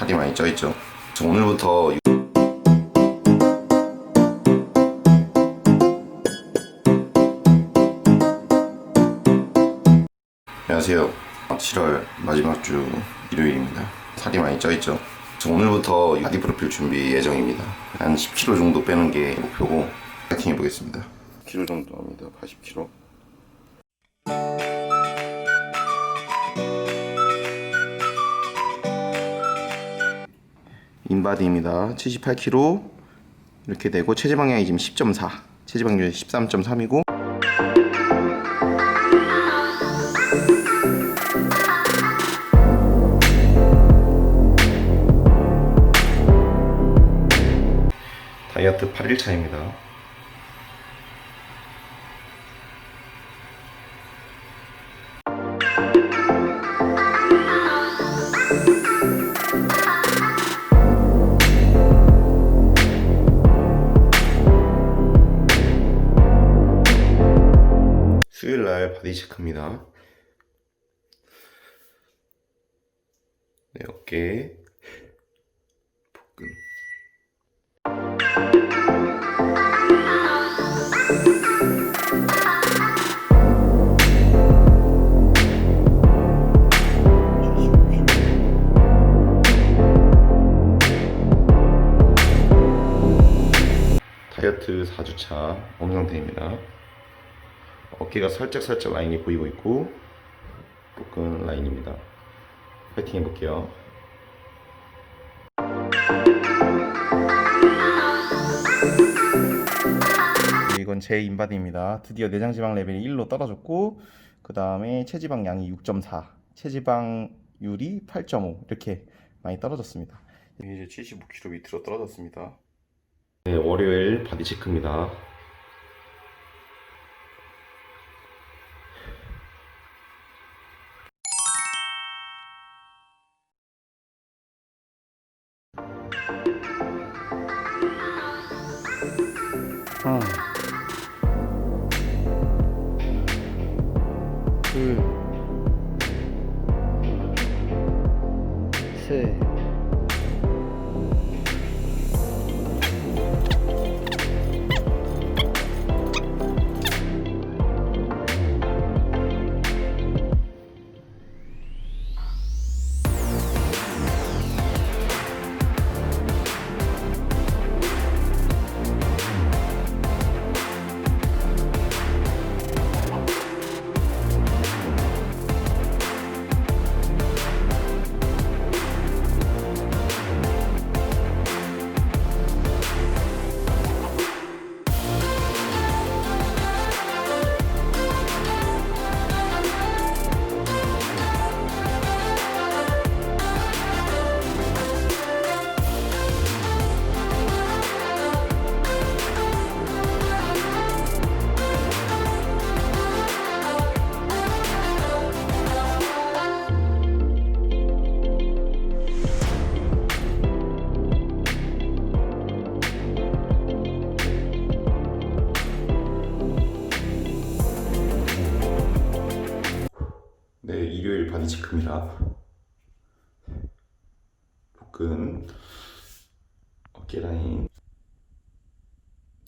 살이 많이 쪄있죠. 저 오늘부터 안녕하세요. 7월 마지막 주 일요일입니다. 살이 많이 쪄있죠. 저 오늘부터 바디 프로필 준비 예정입니다. 한 10kg 정도 빼는 게 목표고 파이팅 해보겠습니다. kg 정도 합니다. 80kg. 인바디입니다. 78kg 이렇게 되고 체지방량이 지금 10.4, 체지 방률이 13.3이고 다이어트 8일차입니다. 수요일 날 바디 체크입니다. 네, 어깨, 복근. 다이어트 4주차 몸 상태입니다. 어깨가 살짝살짝 라인이 보이고 있고 복근 라인입니다. 파이팅 해볼게요. 이건 제 인바디입니다. 드디어 내장 지방 레벨이 1로 떨어졌고 그 다음에 체지방 양이 6.4, 체지방률이 8.5 이렇게 많이 떨어졌습니다. 이제 75kg 밑으로 떨어졌습니다. 네, 월요일 바디 체크입니다. 하나 둘셋 일요일 바디 체크입니다. 복근, 어깨 라인,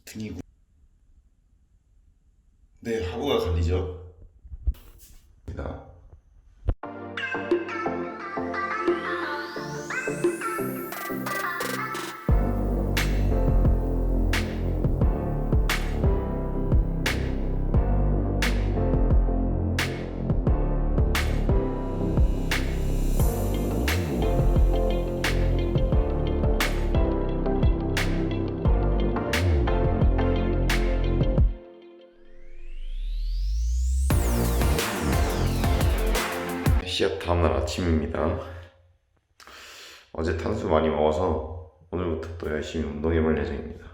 등이 구... 네, 하부가 갈리죠. 입니다. 시합 다음날 아침입니다. 어제 탄수 많이 먹어서 오늘부터 또 열심히 운동해볼 예정입니다.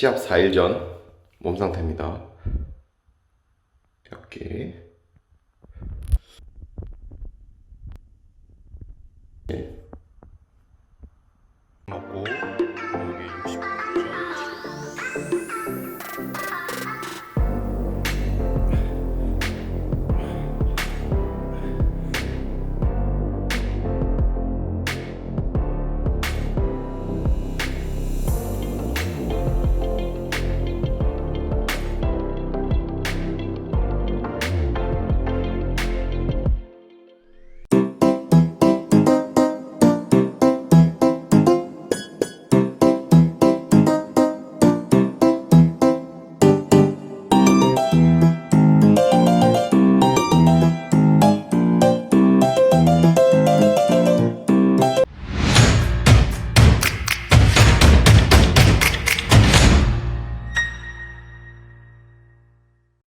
시합 4일 전 몸 상태입니다. 벽기. 맞고. 예.